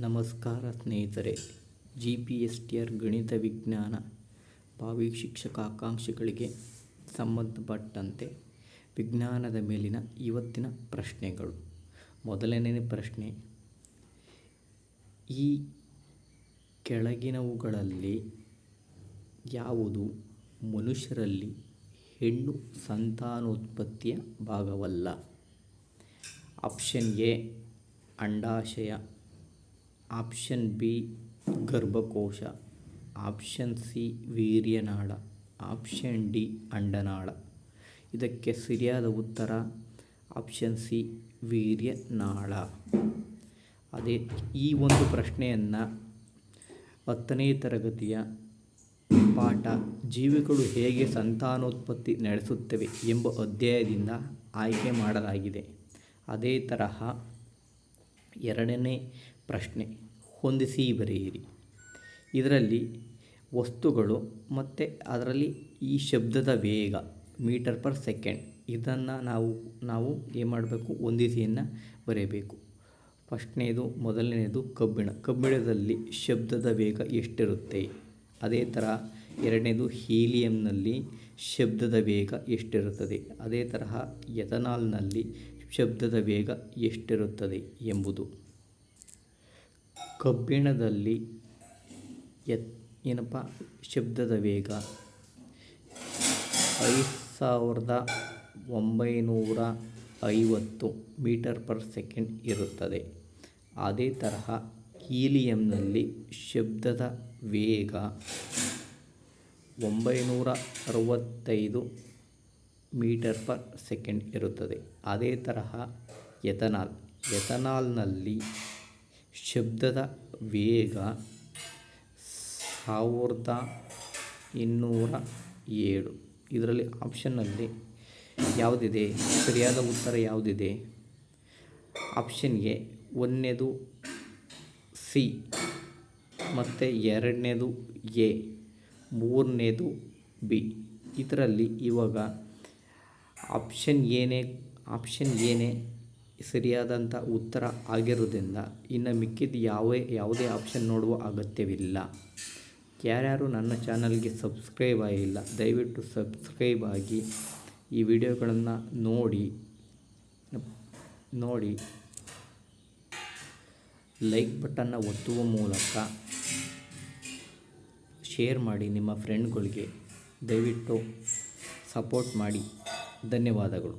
ನಮಸ್ಕಾರ ಸ್ನೇಹಿತರೆ G P S T R ಗಣಿತ ವಿಜ್ಞಾನ ಭಾವಿ ಶಿಕ್ಷಕ ಆಕಾಂಕ್ಷಿಗಳಿಗೆ ಸಂಬಂಧಪಟ್ಟಂತೆ ವಿಜ್ಞಾನದ ಮೇಲಿನ ಇವತ್ತಿನ ಪ್ರಶ್ನೆಗಳು. ಮೊದಲನೇ ಪ್ರಶ್ನೆ, ಈ ಕೆಳಗಿನವುಗಳಲ್ಲಿ ಯಾವುದು ಮನುಷ್ಯರಲ್ಲಿ ಹೆಣ್ಣು ಸಂತಾನೋತ್ಪತ್ತಿಯ ಭಾಗವಲ್ಲ? ಆಪ್ಷನ್ ಎ, ಅಂಡಾಶಯ. ಆಪ್ಷನ್ ಬಿ, ಗರ್ಭಕೋಶ. ಆಪ್ಷನ್ ಸಿ, ವೀರ್ಯನಾಳ. ಆಪ್ಷನ್ ಡಿ, ಅಂಡನಾಳ. ಇದಕ್ಕೆ ಸರಿಯಾದ ಉತ್ತರ ಆಪ್ಷನ್ ಸಿ, ವೀರ್ಯನಾಳ. ಅದೇ ಈ ಒಂದು ಪ್ರಶ್ನೆಯನ್ನು ಹತ್ತನೇ ತರಗತಿಯ ಪಾಠ ಜೀವಿಗಳು ಹೇಗೆ ಸಂತಾನೋತ್ಪತ್ತಿ ನಡೆಸುತ್ತವೆ ಎಂಬ ಅಧ್ಯಾಯದಿಂದ ಆಯ್ಕೆ ಮಾಡಲಾಗಿದೆ. ಅದೇ ತರಹ ಎರಡನೇ ಪ್ರಶ್ನೆ. ಹೊಂದಿಸಿ ಬರೆಯಿರಿ. ಇದರಲ್ಲಿ ವಸ್ತುಗಳು ಮತ್ತು ಅದರಲ್ಲಿ ಈ ಶಬ್ದದ ವೇಗ, ಮೀಟರ್ ಪರ್ ಸೆಕೆಂಡ್, ಇದನ್ನು ನಾವು ನಾವು ಏನು ಮಾಡಬೇಕು? ಹೊಂದಿಸಿಯನ್ನು ಬರೆಯಬೇಕು. ಫಸ್ಟ್ನೇದು, ಮೊದಲನೇದು ಕಬ್ಬಿಣ. ಕಬ್ಬಿಣದಲ್ಲಿ ಶಬ್ದದ ವೇಗ ಎಷ್ಟಿರುತ್ತೆ? ಅದೇ ಥರ ಎರಡನೇದು ಹೀಲಿಯಂನಲ್ಲಿ ಶಬ್ದದ ವೇಗ ಎಷ್ಟಿರುತ್ತದೆ? ಅದೇ ತರಹ ಎಥನಾಲ್ನಲ್ಲಿ ಶಬ್ದದ ವೇಗ ಎಷ್ಟಿರುತ್ತದೆ ಎಂಬುದು. ಕಬ್ಬಿಣದಲ್ಲಿ ಎತ್, ಏನಪ್ಪ, ಶಬ್ದದ ವೇಗ? ಐದು ಸಾವಿರದ ಒಂಬೈನೂರ ಐವತ್ತು ಮೀಟರ್ ಪರ್ ಸೆಕೆಂಡ್ ಇರುತ್ತದೆ. ಅದೇ ತರಹ ಹೀಲಿಯಂನಲ್ಲಿ ಶಬ್ದದ ವೇಗ ಒಂಬೈನೂರ ಅರವತ್ತೈದು ಮೀಟರ್ ಪರ್ ಸೆಕೆಂಡ್ ಇರುತ್ತದೆ. ಅದೇ ತರಹ ಎಥನಾಲ್, ಎಥನಾಲ್ನಲ್ಲಿ ಶಬ್ದದ ವೇಗ ಸಾವಿರದ ಇನ್ನೂರ ಏಳು. ಇದರಲ್ಲಿ ಆಪ್ಷನ್ನಲ್ಲಿ ಯಾವುದಿದೆ? ಸರಿಯಾದ ಉತ್ತರ ಯಾವುದಿದೆ? ಆಪ್ಷನ್ಗೆ ಒಂದನೇದು ಸಿ, ಮತ್ತು ಎರಡನೇದು ಎ, ಮೂರನೇದು ಬಿ. ಇದರಲ್ಲಿ ಇವಾಗ ಆಪ್ಷನ್ ಏನೇ ಆಪ್ಷನ್ ಏನೇ ಸರಿಯಾದಂಥ ಉತ್ತರ ಆಗಿರೋದ್ರಿಂದ ಇನ್ನು ಮಿಕ್ಕಿದ ಯಾವೇ ಯಾವುದೇ ಆಪ್ಷನ್ ನೋಡುವ ಅಗತ್ಯವಿಲ್ಲ. ಯಾರ್ಯಾರು ನನ್ನ ಚಾನಲ್ಗೆ ಸಬ್ಸ್ಕ್ರೈಬ್ ಆಗಿಲ್ಲ, ದಯವಿಟ್ಟು ಸಬ್ಸ್ಕ್ರೈಬ್ ಆಗಿ ಈ ವಿಡಿಯೋಗಳನ್ನು ನೋಡಿ ನೋಡಿ. ಲೈಕ್ ಬಟನ್ನ ಒತ್ತುವ ಮೂಲಕ ಶೇರ್ ಮಾಡಿ ನಿಮ್ಮ ಫ್ರೆಂಡ್ಗಳಿಗೆ ದಯವಿಟ್ಟು ಸಪೋರ್ಟ್ ಮಾಡಿ. ಧನ್ಯವಾದಗಳು.